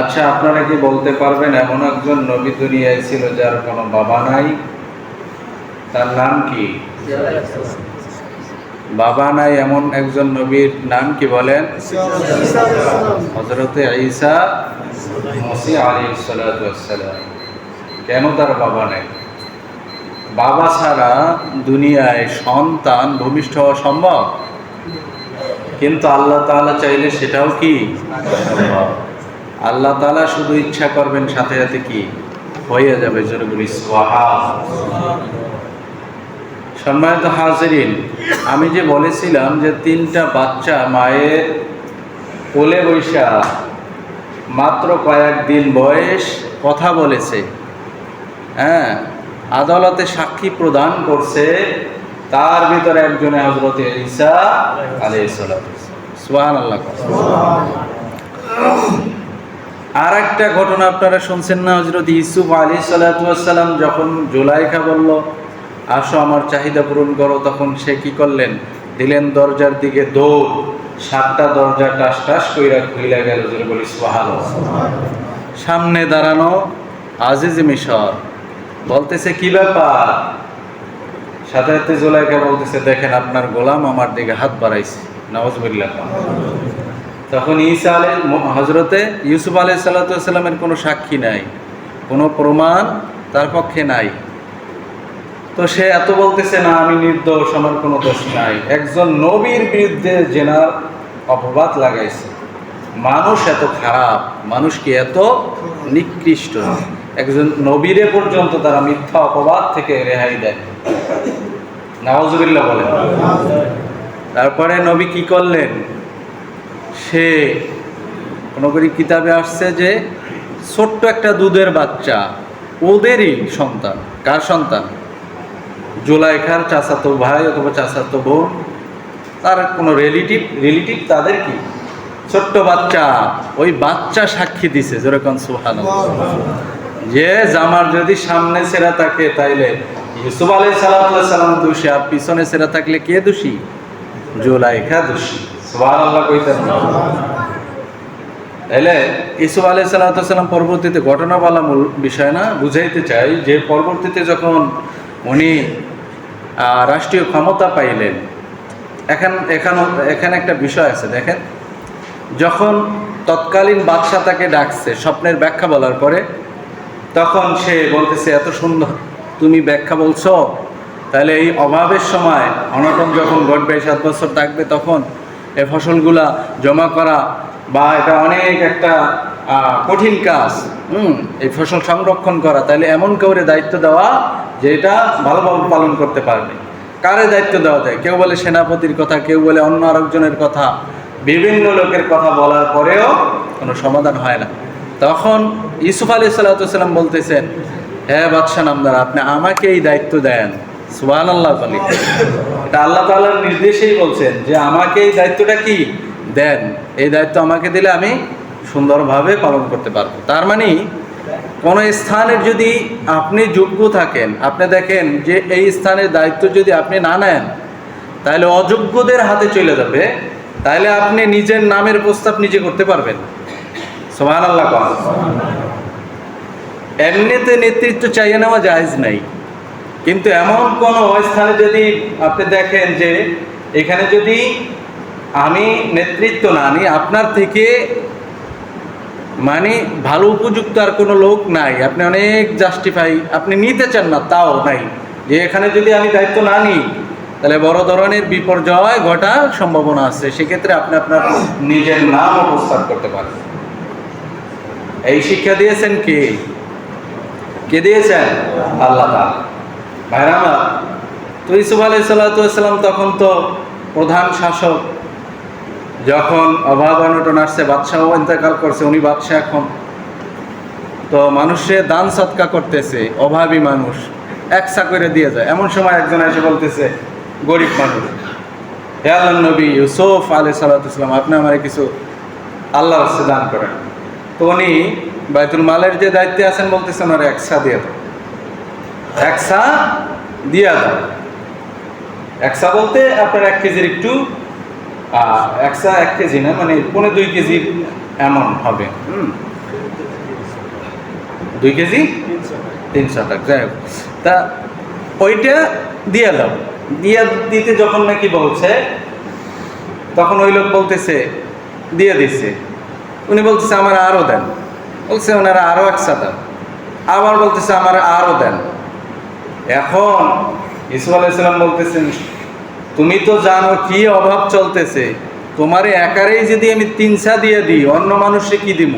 আচ্ছা আপনারা কি বলতে পারবেন, এমন একজন নবী দুনিয়ায় ছিল যার কোনো বাবা নাই? তার নাম কি? বাবা নাই, এমন একজন নবীর নাম কি বলেন? হজরতে ঈসা মসি কেন তার বাবা নাই? বাবা ছাড়া দুনিয়ায় সন্তান ভূমিষ্ঠ হওয়া সম্ভব? কিন্তু আল্লাহ তাআলা চাইলে সেটাও কি? সম্ভব। আল্লাহ তালা শুধু ইচ্ছা করবেন সাথে সাথে কি? হয়ে যাবে জোরে বলি সোহা সম্মানিত হাজিরিন, আমি যে বলেছিলাম যে তিনটা বাচ্চা মায়ের কোলে বৈশা মাত্র কয়েকদিন বয়স কথা বলেছে হ্যাঁ আদালতে সাক্ষী প্রদান করছে তার ভিতরে একজনে হজরত ঈসা সুবহান আল্লাহ আর একটা ঘটনা আপনারা শুনছেন না হজরত ইসুফ আলী সালাতাম যখন জুলাইখা বলল, আসো আমার চাহিদা পূরণ করো। তখন সে কি করলেন? দিলেন দরজার দিকে দৌড়, সাতটা দরজা টাস টাস কইরা খুইলা গেল বলি সামনে দাঁড়ানো আজিজ মিশর, বলতেছে, কি ব্যাপার? সাথে সাথে জোলাইকা বলতেছে, দেখেন, আপনার গোলাম আমার দিকে হাত বাড়াইছে। নওয়াজবিল্লাহ তখন ঈসা আলী হজরতে ইউসুফ আলাই সাল্লাতামের কোনো সাক্ষী নাই, কোনো প্রমাণ তার পক্ষে নাই। তো সে এত বলতেছে, না, আমি নির্দোষ, আমার কোনো দোষ নাই। একজন নবীর বিরুদ্ধে জেনার অপবাদ লাগাইছে। মানুষ এত খারাপ, মানুষ কি এত নিকৃষ্ট? একজন নবীরে পর্যন্ত তারা মিথ্যা অপবাদ থেকে রেহাই দেয়। নওয়াজুবিল্লাহ বলেন। তারপরে নবী কি করলেন? সে কোনো করি কিতাবে আসছে যে ছোট্ট একটা দুধের বাচ্চা, ওদেরই সন্তান, কার সন্তান? জোলাইখার চাচাতো ভাই অথবা চাচাতো বোন, তার কোনো রিলেটিভ রিলেটিভ তাদের কি? ছোট্ট বাচ্চা, ওই বাচ্চা সাক্ষী দিছে যেরকম সুহান যে জামার যদি সামনে সেরা থাকে, তাইলে ইউসুফ আলাই সালাম দোষী, আর পিছনে সেরা থাকলে কে দোষী? জোলাইখা দোষী। সুবহান আল্লাহ তাইলে ইসুফ আলাই সাল্লাম পরবর্তীতে ঘটনা বলা মূল বিষয় না, বুঝাইতে চাই যে পরবর্তীতে যখন উনি রাষ্ট্রীয় ক্ষমতা পাইলেন, এখন, এখানে এখানে একটা বিষয় আছে, দেখেন। যখন তৎকালীন বাদশাহ তাকে ডাকছে, স্বপ্নের ব্যাখ্যা বলার পরে, তখন সে বলতেছে, এত সুন্দর, তুমি ব্যাখ্যা বলছো? তাহলে এই অভাবের সময় অনটন যখন ঘটবে সাত বছর থাকবে, তখন এই ফসলগুলা জমা করা বা এটা অনেক একটা কঠিন কাজ। হুম, এই ফসল সংরক্ষণ করা। তাহলে এমন কাউরে দায়িত্ব দেওয়া যে এটা ভালোভাবে পালন করতে পারবে। কারে দায়িত্ব দেওয়া যায়? কেউ বলে সেনাপতির কথা, কেউ বলে অন্য আরেকজনের কথা। বিভিন্ন লোকের কথা বলার পরেও কোনো সমাধান হয় না। তখন ইউসুফ আলী সাল্লাম বলতেছেন হ্যাঁ বাদশাহ নামদার, আপনি আমাকে এই দায়িত্ব দেন। সুবাহ আল্লাহ আলী এটা আল্লাহ তাআলার নির্দেশেই বলছেন যে আমাকে এই দায়িত্বটা কি? দেন। এই দায়িত্ব আমাকে দিলে আমি সুন্দরভাবে পালন করতে পারব। তার মানে কোনো স্থানের যদি আপনি যোগ্য থাকেন, আপনি দেখেন যে এই স্থানের দায়িত্ব যদি আপনি না নেন, তাহলে অযোগ্যদের হাতে চলে যাবে। তাহলে আপনি নিজের নামের প্রস্তাব নিজে করতে পারবেন। সোহান আল্লাহ এমনিতে নেতৃত্ব চাইয়ে নেওয়া জায়েজ নাই। কিন্তু এমন কোনো স্থানে যদি আপনি দেখেন যে এখানে যদি আমি নেতৃত্ব না নিই আপনার থেকে মানে ভালো উপযুক্ত আর কোনো লোক নাই। আপনি অনেক জাস্টিফাই আপনি নিতে চান না, তাও নাই। যে এখানে যদি আমি দায়িত্ব না নিই, তাহলে বড় ধরনের বিপর্যয় ঘটার সম্ভাবনা আছে। সেক্ষেত্রে আপনি আপনার নিজের নাম উপস্থাপ করতে পারেন। এই শিক্ষা দিয়েছেন কে? কে দিয়েছেন? আল্লাহ ভাইরা আমার তো ইসুফ সাল্লাম তখন তো প্রধান শাসক, যখন অভাব অনটন আসছে বাদশাহ ইন্তেকাল করছে, উনি বাদশাহ এখন। তো মানুষে দান সৎকা করতেছে, অভাবী মানুষ, একসা করে দিয়ে যায়। এমন সময় একজন এসে বলতেছে, গরিব মানুষ, হে আল্লাহ নবী ইউসুফ আলি সাল্লাম আপনি আমার কিছু আল্লাহ দান করেন। তো উনি বাইতুল মালের যে দায়িত্বে আছেন বলতেছেন ওরা একসা দিয়ে দাও। একসা দিয়া দাও। একসা বলতে আপনার এক কেজির একটু একসা এক কেজি না মানে পনেরো দুই কেজি এমন হবে। হুম। দুই কেজি? তিনশো টাকা যাই হোক। তা ওইটা দিয়ে দাও। দিয়ে দিতে যখন নাকি বলছে, তখন ওই লোক বলতেছে, দিয়ে দিচ্ছে উনি বলতেছে, আমার আরও দেন। বলছে, ওনারা আরও একশো দেন। আবার বলতেছে, আমার আরও দেন। এখন ইসু আলাইসালাম বলতেছেন তুমি তো জানো কি অভাব চলতেছে? তোমারে একারেই যদি আমি তিনসা দিয়ে দিই, অন্য মানুষে কি দিব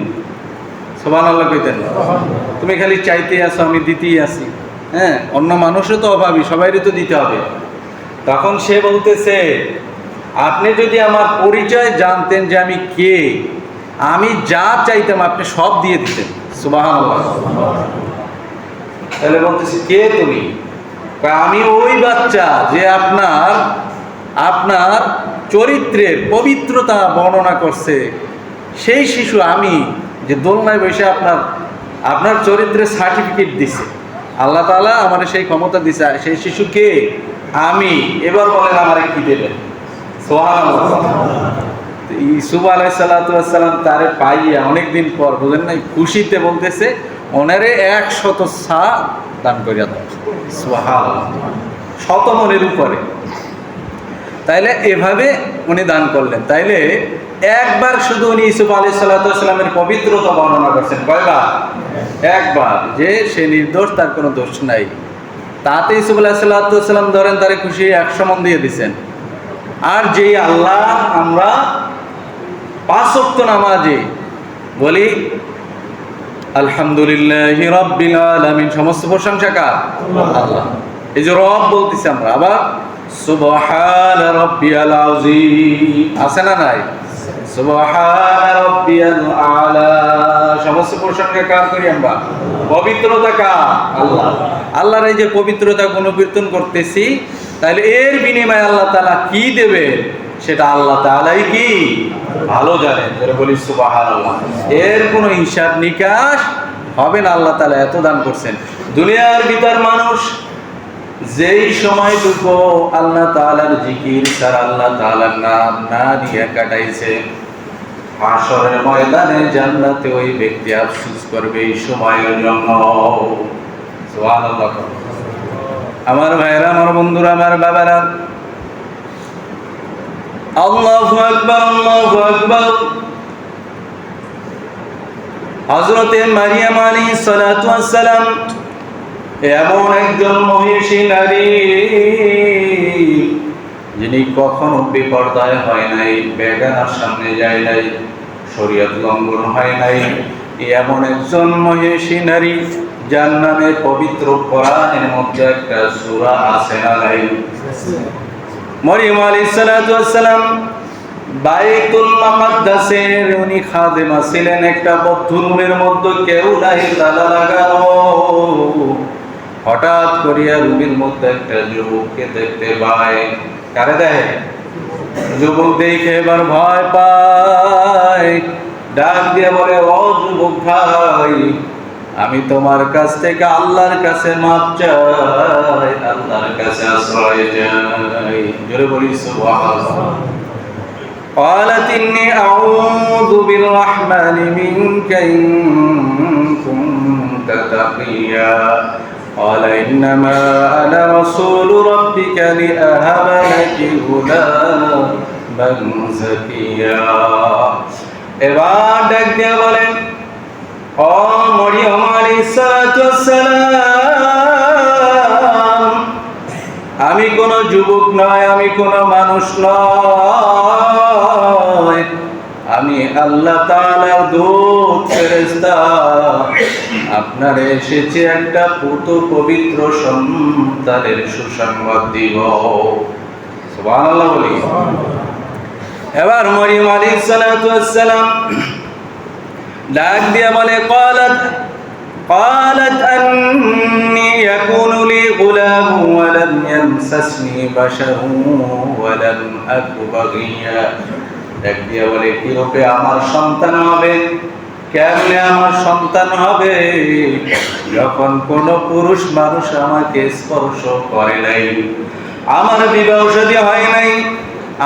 সোবান আল্লাহ কইতেন। তুমি খালি চাইতে আসো আমি দিতেই আসি হ্যাঁ অন্য মানুষও তো অভাবী, সবাইরই তো দিতে হবে। তখন সে বলতেছে, আপনি যদি আমার পরিচয় জানতেন যে আমি কে, আমি যা চাইতাম আপনি সব দিয়ে দিতেন। সুবাহ তাহলে বলতেছি, কে তুমি? আমি ওই বাচ্চা যে আপনার আপনার চরিত্রের পবিত্রতা বর্ণনা করছে, সেই শিশু আমি যে দোলনায় বসে আপনার আপনার চরিত্রের সার্টিফিকেট দিছে। আল্লাহ তাআলা আমার সেই ক্ষমতা দিছে সেই শিশুকে আমি। এবার বলেন আমার কি দেবেন? তো ইসুফ আলাই সাল্লাম তারে পাইয়া অনেকদিন পর, বুঝেন নাই, খুশিতে বলতেছে ওনারে এক শত সা দান করিয়া দাও। শত মনের উপরে। তাইলে এভাবে উনি দান করলেন। তাইলে একবার শুধু উনি ইসুফ আলী সাল্লামের পবিত্রতা বর্ণনা করছেন। কয়বার? একবার। যে সে নির্দোষ, তার কোনো দোষ নাই। তাতে ইসুফ আলাহ সাল্লাম ধরেন তারে খুশি একশো মন দিয়ে দিছেন। আর যেই আল্লাহ আমরা পাঁচক্ত নামাজে বলি আলহামদুলিল্লাহ রব্বিল আলামিন। সমস্ত প্রশংসা কার? আল্লাহ। এই যে রব বলতেছি আমরা, আবার সুবহান রব্বিয়াল আযীম। আছে না নাই? সুবহান রব্বিয়াল আলা। সমস্ত প্রশংসা কার করি আমরা? পবিত্রতা কার? আল্লাহ। আল্লাহর এই যে পবিত্রতা গুণকীর্তন করতেছি, তাহলে এর বিনিময়ে আল্লাহ তাআলা কি দেবে সেটা আল্লাহ তাআলাই কি? ভালো জানেন। বলি, সুবহানাল্লাহ। এর কোনো হিসাব নিকাশ হবে না, আল্লাহ তাআলা এত দান করছেন। দুনিয়ার ভিতর মানুষ যেই সময়টুকু আল্লাহ তাআলার জিকির তার আল্লাহ তাআলার নাম না দিয়ে কাটাইছে হাসরের ময়দানে জান্নাতে ওই ব্যক্তি আফসুস করবে এই সময়ের জন্য। আমার ভাইরা আমার বন্ধুরা, আমার বাবারা মারিয়াম এমন একজন মহিষী নারী, যিনি কখনো বিপর্দায় হয় নাই, বেগানার সামনে যায় নাই, শরীয়ত লঙ্ঘন হয় নাই। এমন একজন মহিষী নারী, যার নামে পবিত্র কোরআনের মধ্যে একটা সূরা আছে না নাই? মরিয়ম আলাইহিস সালাতু ওয়াস সালাম বাইতুল মাকাদ্দাসের উনি খাদেমা ছিলেন একটা বদ্ধ রুমের মধ্যে, কেউ নাই, তালা লাগানো। হঠাৎ করিয়া রুমের মধ্যে একটা যুবককে দেখতে পায়। কারে দেয় যুবক দেখে এবার ভয় পায়। ডাক দিয়ে বলে, ও যুবক ভাই আমি তোমার কাছ থেকে আল্লাহর কাছে মাপ চাই আল্লাহর কাছে আশ্রয় চাই জোরে বলি সুবহানাল্লাহ قالت إني أعوذ بالرحمن منك إن كنت تقيا قال إنما أنا رسول ربك لأهب لك غلاما زكيا এবার ডাক দিয়ে বলেন ও মরিয়ম আলাইহিস সালাতু ওয়াস সালাম আমি কোন যুবক নয় আমি কোন মানুষ নয় আমি আল্লাহ তাআলার দূত ফেরেশতা আপনার এসেছে একটা পুত পবিত্র সন্তানের সুসংবাদ দিব সুবহানাল্লাহ বলি এবার মরিয়ম আলাইহিস সালাতু ওয়াস সালাম ডাক দিয়া বলে قالت قالت أني يكون لي غلام ولم يمسسني بشر ولم أك بغيا ডাক দিয়া বলে কি রূপে আমার সন্তান হবে কেমনে আমার সন্তান হবে যখন কোনো পুরুষ মানুষ আমাকে স্পর্শ করে নাই আমার বিবাহ সাদী হয় নাই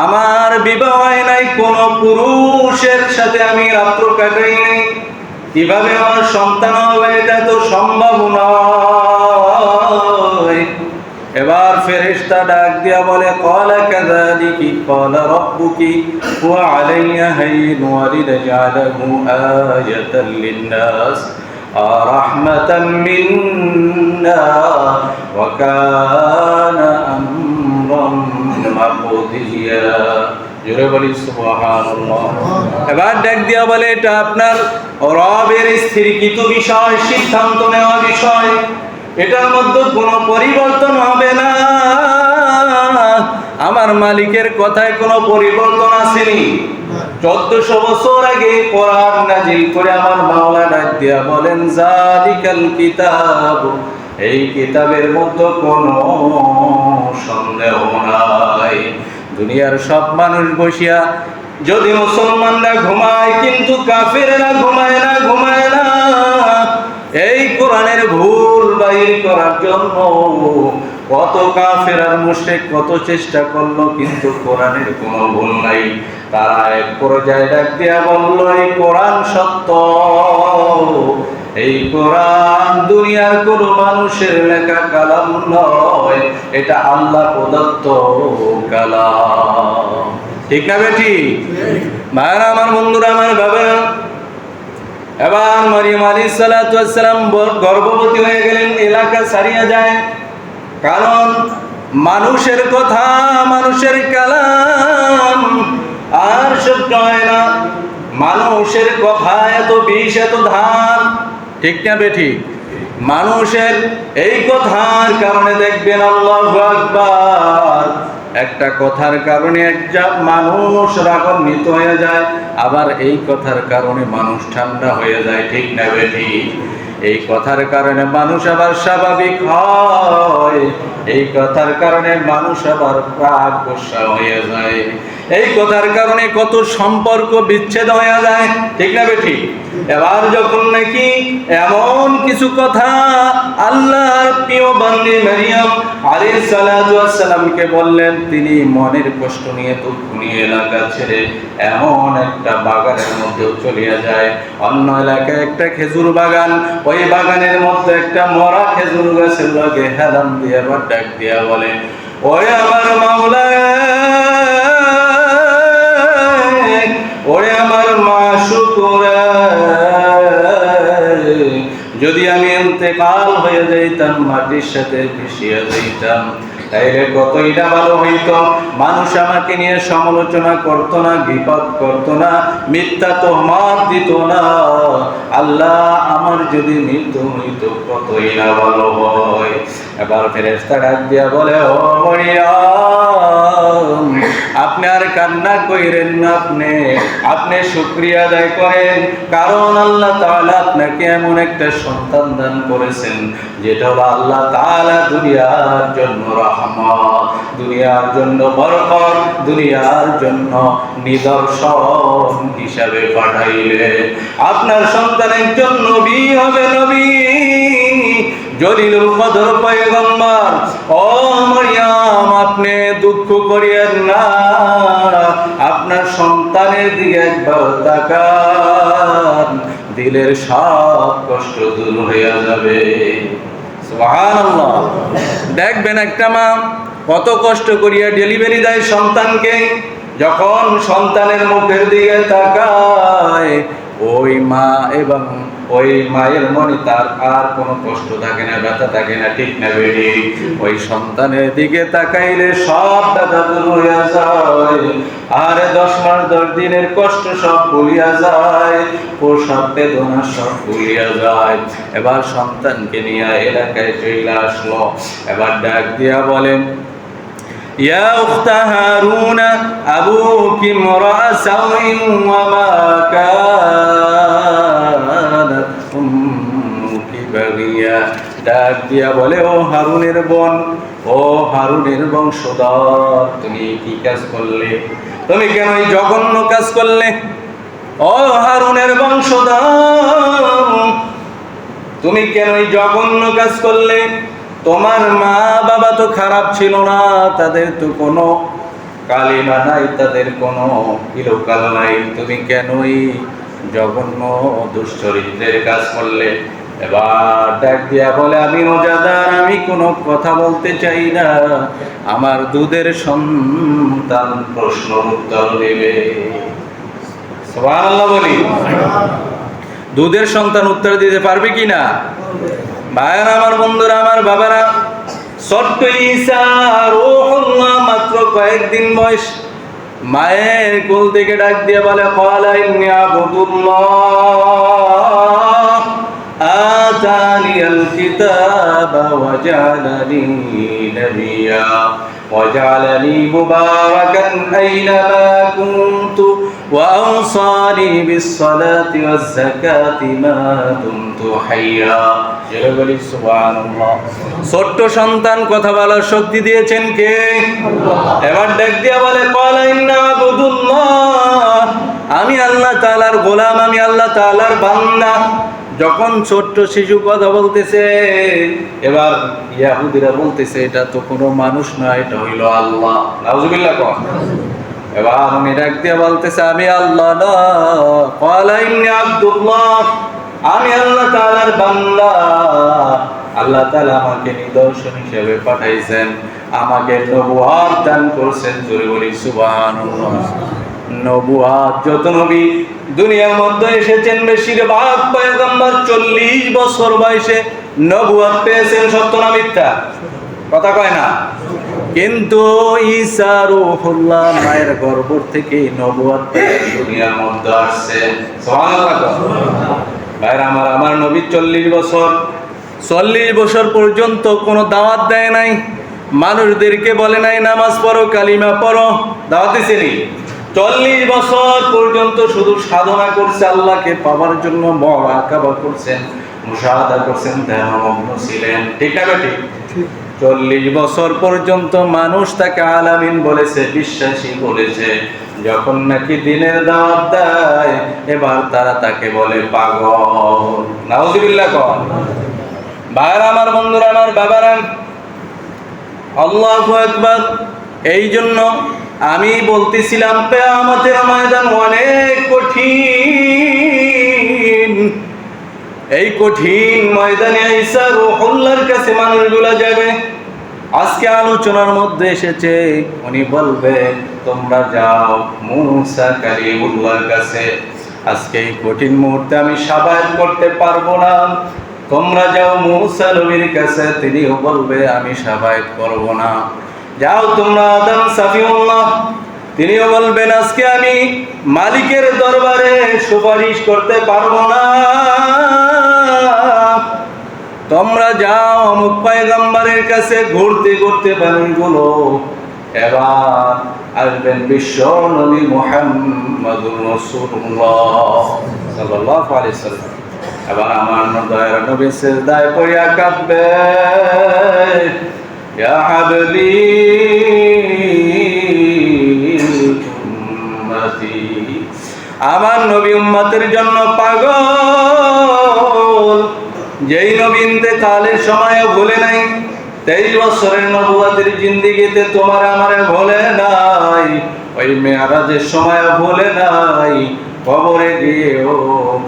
আমার বিবাহ হয় নাই কোন পুরুষের সাথে আমি রাত্র কাটাই নাই কিভাবে আমার সন্তান হবে এটা তো সম্ভব নয় এবার ফেরেশতা ডাক দিয়া বলে قال كذلك قال ربك هو علي هين ولنجعله آية للناس رحمة منا وكان أمرا مقضيا এবার দিয়া বলে, এটা আপনার রবের বিষয়, সিদ্ধান্ত নেওয়া বিষয়। এটার মধ্যে কোনো পরিবর্তন হবে না। আমার মালিকের কথায় কোনো পরিবর্তন আসেনি। চোদ্দশো বছর আগে কোরআন নাজিল করে আমার মাওলা ডাক দিয়া বলেন কিতাব, এই কিতাবের মধ্যে কোনো সন্দেহ নাই। দুনিয়ার সব মানুষ বসিয়া, যদি মুসলমানরা ঘুমায়, কিন্তু কাফেরেরা ঘুমায় না ঘুমায় না। এই কোরআনের ভুল বাইর করার জন্য কত কাফের আর মুশরিক কত চেষ্টা করল, কিন্তু কোরআনের কোনো ভুল নাই। তারা এক পর্যায়ে ডাক দিয়া বলল, এই কোরআন সত্য। এই কোরআন দুনিয়ার কোন মানুষের লেখা কালাম নয়, এটা আল্লাহ প্রদত্ত কালাম। ঠিক না বেটি? মায়েরা, আমার বন্ধুরা, আমার বাবা। এবার মরিয়ম আলী সালাম গর্ভবতী হয়ে গেলেন, এলাকা ছাড়িয়ে যায়। কারণ মানুষের কথা, মানুষের কালাম আর সত্য হয় না। মানুষের কথা এত বিষ, এত ধান ঠিক না বেঠি? মানুষের এই কথার কারণে দেখবেন আল্লাহ আকবার। একটা কথার কারণে একটা মানুষ রাগান্বিত হয়ে যায়, আবার এই কথার কারণে মানুষ ঠান্ডা হয়ে যায়, ঠিক না বেঠি? এই কথার কারণে মানুষ আবার স্বাভাবিক হয়, এই কথার কারণে মানুষ আবার প্রাগ গোসা হয়ে যায়। এই কথার কারণে কত সম্পর্ক বিচ্ছেদ হয়ে যায়, ঠিক না বেঠি? এবার যখন নাকি এমন কিছু কথা আল্লাহর প্রিয় বান্দি মারিয়াম সালাতু সালামকে বললেন, তিনি মনের কষ্ট নিয়ে দুঃখ নিয়ে এলাকা ছেড়ে এমন একটা বাগানের মধ্যে চলিয়া যায়। অন্য এলাকায় একটা খেজুর বাগান, ওই বাগানের মধ্যে একটা মরা খেজুর গাছের লগে হেলাম দিয়ে আবার ডাক দিয়া বলে, ওই আমার যদি আমি ইন্তেকাল হয়ে যাইতাম, মাটির সাথে মিশিয়ে যাইতাম, তাইলে কতই না ভালো হইতো? মানুষ আমাকে নিয়ে সমালোচনা করতো না, বিপদ করতো না, মিথ্যা তো মার দিত না। আল্লাহ আমার যদি মৃত্যু হইতো, কতই না ভালো হয়? এবার ফেরেস্তা ডাক দিয়া বলে, ও মরিয়াম আপনি আর কান্না কইরেন না আপনি। আপনি শুক্রিয়া আদায় করেন। কারণ আল্লাহ তাআলা আপনাকে এমন একটা সন্তান দান করেছেন, যেটা হলো আল্লাহ তাআলা দুনিয়ার জন্য রহমত, দুনিয়ার জন্য বরকত, দুনিয়ার জন্য নিদর্শন হিসাবে পাঠাইলে। আপনার সন্তান একজন নবী হবে নবী। জলিলুল কদর পয়গম্বর ও মরিয়াম, আপনি দুঃখ করিয়েন না। আপনার সন্তানের দিকে একবার তাকান, দিলের সব কষ্ট দূর হয়ে যাবে। দেখবেন একটা মা কত কষ্ট করিয়া ডেলিভারি দেয় সন্তানকে, যখন সন্তানের মুখের দিকে তাকায়, ওই মা এবং ওই মায়ের মনে তার আর কোনো কষ্ট থাকে না ব্যথা থাকে না ঠিক না বেরি ওই সন্তানের দিকে তাকাইলে সব ব্যথা দূর হইয়া যায় আর দশ মাস দশ দিনের কষ্ট সব ভুলিয়া যায় ও সব বেদনা সব ভুলিয়া যায় এবার সন্তানকে নিয়ে এলাকায় চলে আসলো এবার ডাক দিয়া বলেন يا أخت هارون أبوك امرأ سوء وما كانت উম্মুকি ডাক দিয়া বলে, ও হারুনের বন, ও হারুনের বংশধর, তুমি কি কাজ করলে? তুমি কেন এই জঘন্য কাজ করলে? ও হারুনের বংশধর, তুমি কেন এই জঘন্য কাজ করলে? তোমার মা বাবা তো খারাপ ছিল না, তাদের তো কোনো কালিমা নাই, তাদের কোনো ইলোকাল নাই। তুমি কেনই জঘন্য দুশ্চরিত্রের কাজ করলে। এবার ডাক দিয়া বলে, আমি মজাদার আমি কোনো কথা বলতে চাই না। আমার দুধের সন্তান প্রশ্ন উত্তর দেবে। বলি। দুধের সন্তান উত্তর দিতে পারবে কি না? ভাইয়ারা, আমার বন্ধুরা, আমার বাবারা, ছোট্ট রূহুল্লাহ মাত্র কয়েকদিন বয়স। মায়ের কোল থেকে ডাক দিয়ে বলে, কলা ইন্নি আবুদুল্লাহ আতানি আল কিতাব ওয়া জালানি নবিয়া ওয়া জালানি মুবারাকান আইনামা কুনতু وأوصاني بالصلاة والزكاة ما دمت حيا জোরে বলি সুবহানাল্লাহ ছোট্ট সন্তান কথা বলার শক্তি দিয়েছেন কে এবার ডাক দিয়া বলে ক্বালা ইন্না আবুদুল্লাহ আমি আল্লাহ তাআলার গোলাম আমি আল্লাহ তাআলার বান্দা যখন ছোট্ট শিশু কথা বলতেছে এবার ইয়াহুদিরা বলতেছে এটা তো কোনো মানুষ নয় এটা হইল আল্লাহ নাউজুবিল্লাহ কন বলতেছে, আমি আল্লাহ আমি আল্লাহ আল্লাহ তাআলা আমাকে নিদর্শন হিসেবে পাঠাইছেন। আমাকে নবুয়াত দান করছেন জোরে যত নবী দুনিয়ার মধ্যে এসেছেন, বেশিরভাগ পয়গম্বর চল্লিশ বছর বয়সে নবুয়াত পেয়েছেন, সত্য না মিথ্যা? কথা কয় না? কিন্তু ঈসা রূহুল্লাহ মায়ের গর্ভ থেকে নবুয়াত দুনিয়ার মধ্যে আসছেন সুবহানাল্লাহ ভাইরা আমার আমার নবী চল্লিশ বছর। চল্লিশ বছর পর্যন্ত কোনো দাওয়াত দেয় নাই। মানুষদেরকে বলে নাই নামাজ পড়ো কালিমা পড়ো। দাওয়াত দিছেনি চল্লিশ বছর পর্যন্ত শুধু সাধনা করছে আল্লাহকে পাওয়ার জন্য মহাকাবা করছেন মুশাহাদা করছেন ধ্যানমগ্ন ছিলেন। ঠিক না ঠিক। চল্লিশ বছর পর্যন্ত মানুষ তাকে আলামিন বলেছে, বিশ্বাসী বলেছে। যখন নাকি দিনের দাওয়াত দেয়, এবার তারা তাকে বলে পাগল। ভাইরা আমার বন্ধুরা, আমার বাবারা, আল্লাহ আকবার। এই জন্য আমি বলতেছিলাম পে আমাদের ময়দান অনেক কঠিন। এই কঠিন ময়দানে ঈসা রুহুল্লাহর কাছে মানুষগুলা যাবে। আজকে আলোচনার মধ্যে এসেছে, উনি বলবে, তোমরা যাও মুসা কালিমুল্লাহর কাছে। আজকে এই কঠিন মুহূর্তে আমি সাবায়ত করতে পারব না। তোমরা যাও মুসা নবীর কাছে, তিনিও বলবে, আমি সাবায়ত করব না। যাও তোমরা আদম সাফিউল্লাহ, তিনিও বলবেন, আজকে আমি মালিকের দরবারে সুপারিশ করতে পারব না। তোমরা যাও অমুক পায়গাম্বারের কাছে ঘুরতে ঘুরতে গুলো এবার আসবেন বিশ্ব নবী মোহাম্মদুর রাসূলুল্লাহ সাল্লাল্লাহু আলাইহি সাল্লাম। এবার আমার দয়ার নবী সিজদায় পড়িয়া কাঁদবে। ইয়া হাবলি উম্মতি, আমার নবী উম্মতের জন্য পাগল। যেই নবীনতে কালের সময়ও ভুলে নাই, তেইশ বছরের নবুয়াতের জিন্দিগিতে তোমার আমার ভুলে নাই, ওই মেয়ারাজের সময় ভুলে নাই, কবরে গিয়েও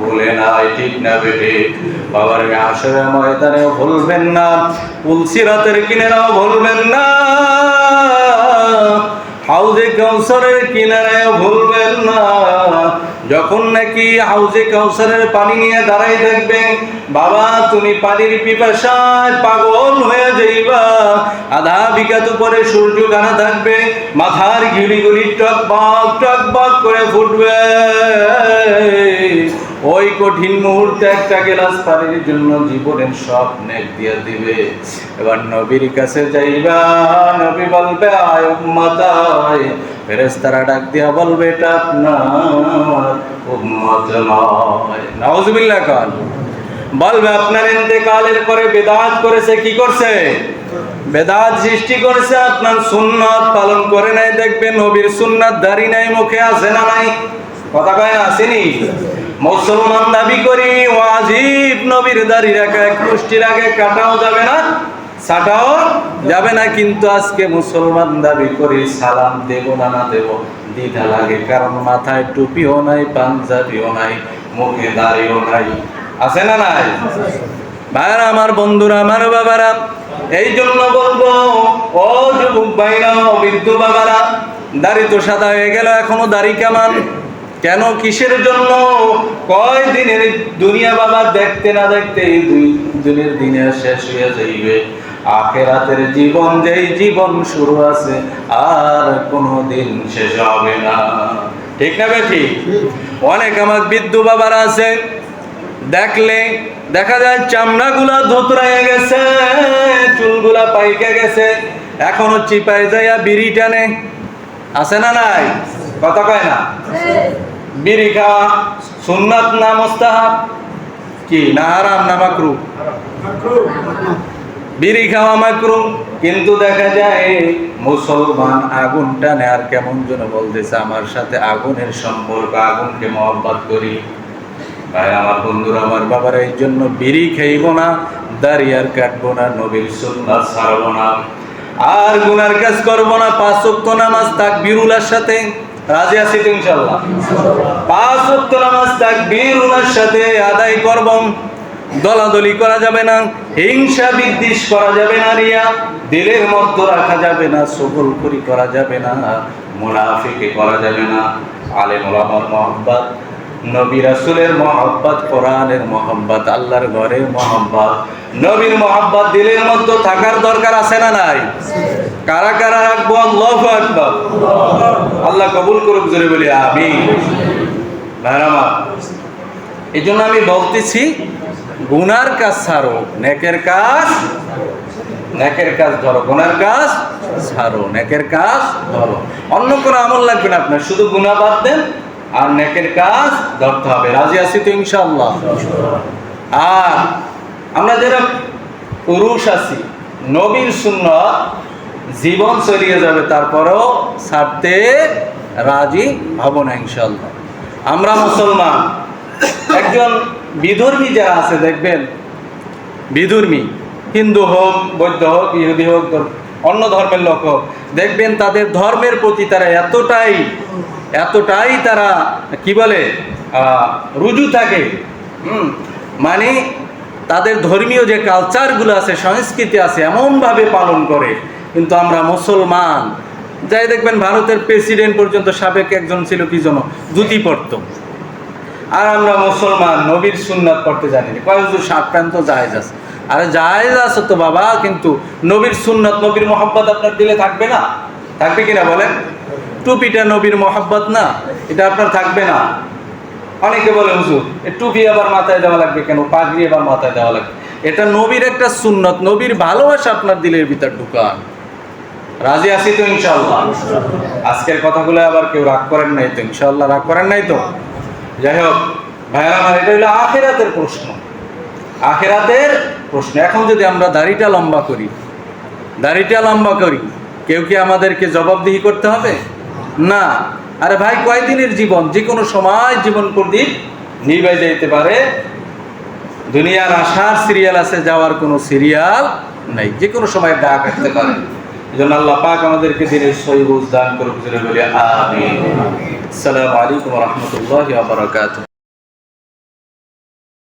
ভুলে নাই, ঠিক না বেটে বাবার আসরে ময়দানেও ভুলবেন না তুলসিরাতের কিনেরাও ভুলবেন না। হাউজে কাউসারের কিনারায় ভুলবেন না। যখন নাকি হাউজে কাউসারের পানি নিয়ে দাঁড়াই দেখবেন বাবা, তুমি পানির পিপাসায় পাগল হয়ে যাইবা। আধা বিঘাত উপরে সূর্য গানা থাকবে, মাথার ঘিড়ি গুলি টক বক টক বক করে ফুটবে। ওই কঠিন মুহূর্তে একটা গেলাস পানির জন্য জীবনের সব নেক দিয়ে দিবে। এবার নবীর কাছে যাইবা, নবী বলবে, আয় উম্মত, আয়। ফেরেশতারা ডাক দিয়া বলবে, এটা আপনার উম্মত নয়। নাউজুবিল্লাহ কাল বলবে, আপনার ইন্তেকালের পরে বেদাত করেছে, কি করছে? বেদাত সৃষ্টি করেছে, আপনার সুন্নাত পালন করে নাই দেখবে নবীর সুন্নাত দাড়ি নাই, মুখে আসে না নাই? কথা কয় আসেনি? মুসলমান দাবি করি, ওয়াজিব নবীর দাড়ি রাখা, এক পুষ্টির আগে কাটাও যাবে না সাটাও যাবে না, কিন্তু আজকে মুসলমান দাবি করি, সালাম দেব না না দেব, দ্বিধা লাগে, কারণ মাথায় টুপিও নাই, পাঞ্জাবিও নাই, মুখে দাড়িও নাই। আছে না নাই? ভাইরা আমার বন্ধুরা, আমার বাবারা এই জন্য বলব, ও যুবক ভাইরা বৃদ্ধ বাবারা, দাড়ি তো সাদা হয়ে গেল, এখনও দাড়ি কামান? কেন কিসের জন্য? কয় দিনের দুনিয়া বাবা দেখতে না দেখতে এই দুই দিনের দিনে শেষ হয়ে যাইবে। আখেরাতের জীবন যেই জীবন শুরু আছে, আর কোনো দিন শেষ হবে না। ঠিক না বেঠি? অনেক আমার বিদ্যু বাবারা আছে, দেখলে দেখা যায় চামড়া চামড়াগুলা ধুতরাইয়া গেছে, চুলগুলা পাইকে গেছে, এখনও চিপাই যাইয়া বিড়ি টানে আছে না নাই? কথা কয় না? বিড়ি খাওয়া সুন্নাত না মোস্তাহাব? কি, না হারাম, না মাকরু বিড়ি খাওয়া মাকরু কিন্তু দেখা যায়, মুসলমান আগুন টানে আর কেমন যেন বলতেছে, আমার সাথে আগুনের সম্পর্ক, আগুনকে মহব্বত করি। ভাই, আমার বন্ধুরা, আমার বাবার, এই জন্য বিড়ি খাইব না, দাড়ি আর কাটবো না, নবীর সুন্নাত ছাড়বো না। আর গুনার কাজ করব না, পাঁচ নামাজ তাক বিরুলার সাথে রাজি আছি তো ইনশাল্লাহ পাঁচ ওয়াক্ত নামাজ তাক বিরুলার সাথে আদায় করব দলাদলি করা যাবে না, হিংসা বিদ্বেষ করা যাবে না রিয়া। দিলের মধ্যে রাখা যাবে না, সবল করি করা যাবে না, মুনাফিকে করা যাবে না। আলেম ওলামার মহব্বত। নবী রাসূলের মহব্বত, কোরআনের মহব্বত, আল্লাহর ঘরের মহব্বত। নবীর মহব্বত দিলের মধ্যে থাকার দরকার আছে না নাই? কারা কারা রাখব? আল্লাহু আকবার। আল্লাহ কবুল করুক, জোরে বলি, আমিন। ভাইরা এই জন্য আমি বলতেছি, গুনার কাজ ছাড়ো, নেকের কাজ নেকের কাজ ধরো, গুনার কাজ ছাড়ো, নেকের কাজ ধরো। অন্য কোনো আমল লাগবে না আপনার, শুধু গুনাহ বাদ দেন আর নেকের কাজ ধরতে হবে। রাজি আছি তো ইনশাল্লাহ আর আমরা যারা পুরুষ আছি, নবীর শূন্য জীবন চলিয়ে যাবে, তারপরেও ছাড়তে রাজি হব না ইনশাল্লাহ আমরা মুসলমান, একজন বিধর্মী যারা আছে, দেখবেন, বিধর্মী, হিন্দু হোক, বৌদ্ধ হোক, ইহুদি হোক, অন্য ধর্মের লোক হোক, দেখবেন তাদের ধর্মের প্রতি তারা এতটাই এতটাই তারা, কি বলে রুজু থাকে। হুম মানে তাদের ধর্মীয় যে কালচারগুলো আছে, সংস্কৃতি আছে, এমনভাবে পালন করে। কিন্তু আমরা মুসলমান, যাই দেখবেন ভারতের প্রেসিডেন্ট পর্যন্ত সাবেক একজন ছিল কি জন্য ধুতি পরতো। আর আমরা মুসলমান, নবীর সুন্নাত পড়তে জানি না। কয় হুজুর শার্ট প্যান্ট তো জায়েজ আছে। আরে জায়েজ আছে তো বাবা, কিন্তু নবীর সুন্নাত, নবীর মোহাব্বত আপনার দিলে থাকবে না। থাকবে কিনা বলেন? টুপিটা নবীর মোহাব্বত না, এটা আপনার থাকবে না। অনেকে বলে, হুজুর টুপি আবার মাথায় দেওয়া লাগবে কেন? পাগড়ি আবার মাথায় দেওয়া লাগবে? এটা নবীর একটা সুন্নত, নবীর ভালোবাসা আপনার দিলের ভিতর ঢুকান। রাজি আছি তো ইনশাল্লাহ আজকের কথাগুলো আবার কেউ রাগ করেন নাই তো? ইনশাল্লাহ রাগ করেন নাই তো? যাই হোক ভাইয়া আমার, এটা হলো আখেরাতের প্রশ্ন। আখেরাতের প্রশ্ন। এখন যদি আমরা দাড়িটা লম্বা করি, দাড়িটা লম্বা করি, কেউ কি আমাদেরকে জবাবদিহি করতে হবে? না। আরে ভাই, কয়দিনের জীবন? যে কোনো সময় জীবন প্রদীপ নিভাই যাইতে পারে। দুনিয়ার আশার সিরিয়াল আছে, যাওয়ার কোনো সিরিয়াল নাই। যে কোনো সময় ডাক আসতে পারে এই জন্য আল্লাহ পাক আমাদেরকে দিনের সহিবুজ দান জোরে বলি, আমিন। আসসালামু আলাইকুম রহমতুল্লাহ বারাকাতুহ।